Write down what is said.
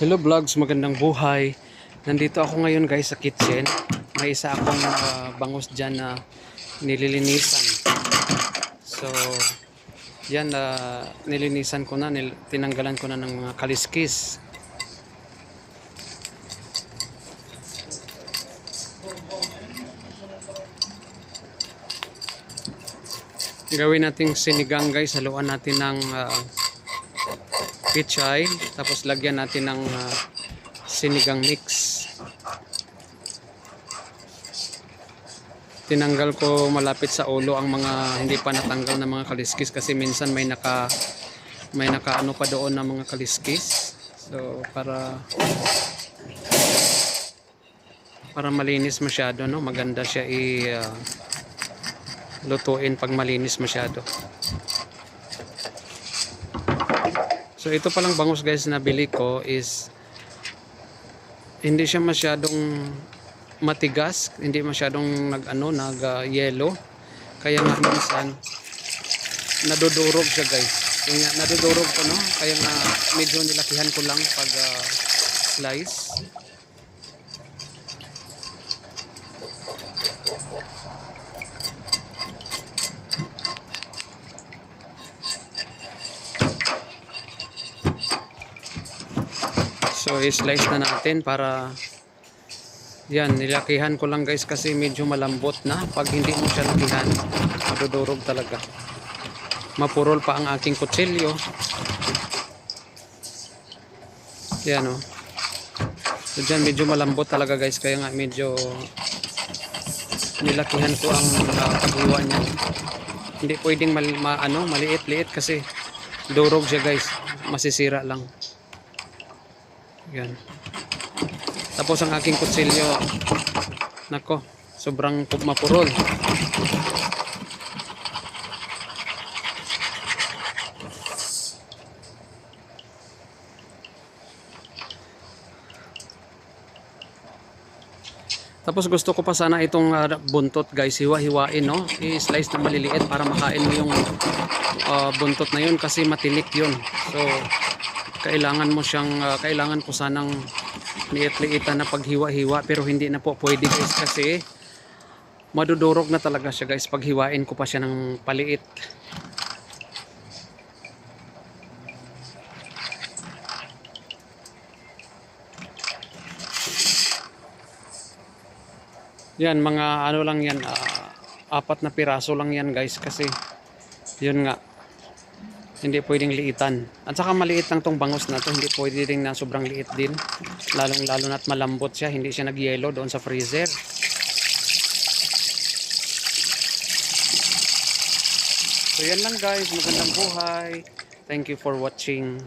Hello vlogs, magandang buhay. Nandito ako ngayon guys sa kitchen. May isa akong ah, bangus dyan na nililinisan. So, yan na nilinisan ko na, nil- tinanggalan ko na ng mga kaliskis. Gawin nating sinigang guys, haluan natin ng ah, pichay, tapos lagyan natin ng ah, sinigang mix. Tinanggal ko malapit sa ulo ang mga hindi pa natanggal na mga kaliskis kasi minsan may naka may nakaano pa doon na mga kaliskis. So para para malinis masyado no, maganda siya i ah, lutuin pag malinis masyado. So ito palang bangus guys na bili ko is hindi siya masyadong matigas, hindi masyadong nag ano, nag uh. Kaya nga minsan nadudurog siya guys. Kaya nadudurog ko no, kaya nga medyo nilakihan ko lang pag ah, slice. So i-slice na natin para yan, nilakihan ko lang guys kasi medyo malambot na. Pag hindi mo siya lakihan, madudurog talaga. Mapurol pa ang aking kutsilyo. Yan o. So dyan medyo malambot talaga guys kaya nga medyo nilakihan ko ang uh, paghiwa niya. Hindi pwedeng mal, ma, ano, maliit-liit kasi durog siya guys. Masisira lang. Yan. Tapos ang aking kutsilyo, nako, sobrang pu- mapurol. Tapos gusto ko pa sana itong ah, buntot guys, hiwa-hiwain no. I-slice na maliliit para makain mo yung ah, buntot na yun kasi matinik yun. So kailangan mo siyang ah, kailangan ko sanang liit-liitan na paghiwa-hiwa pero hindi na po pwede guys kasi madudurog na talaga siya guys pag hiwain ko pa siya ng paliit. Yan mga ano lang yan ah, apat na piraso lang yan guys kasi yun nga hindi pwedeng liitan. At saka maliit lang tong bangus na to, hindi pwede rin na sobrang liit din. Lalong lalo na't malambot siya, hindi siya nag-yellow doon sa freezer. So yan lang guys, magandang buhay. Thank you for watching.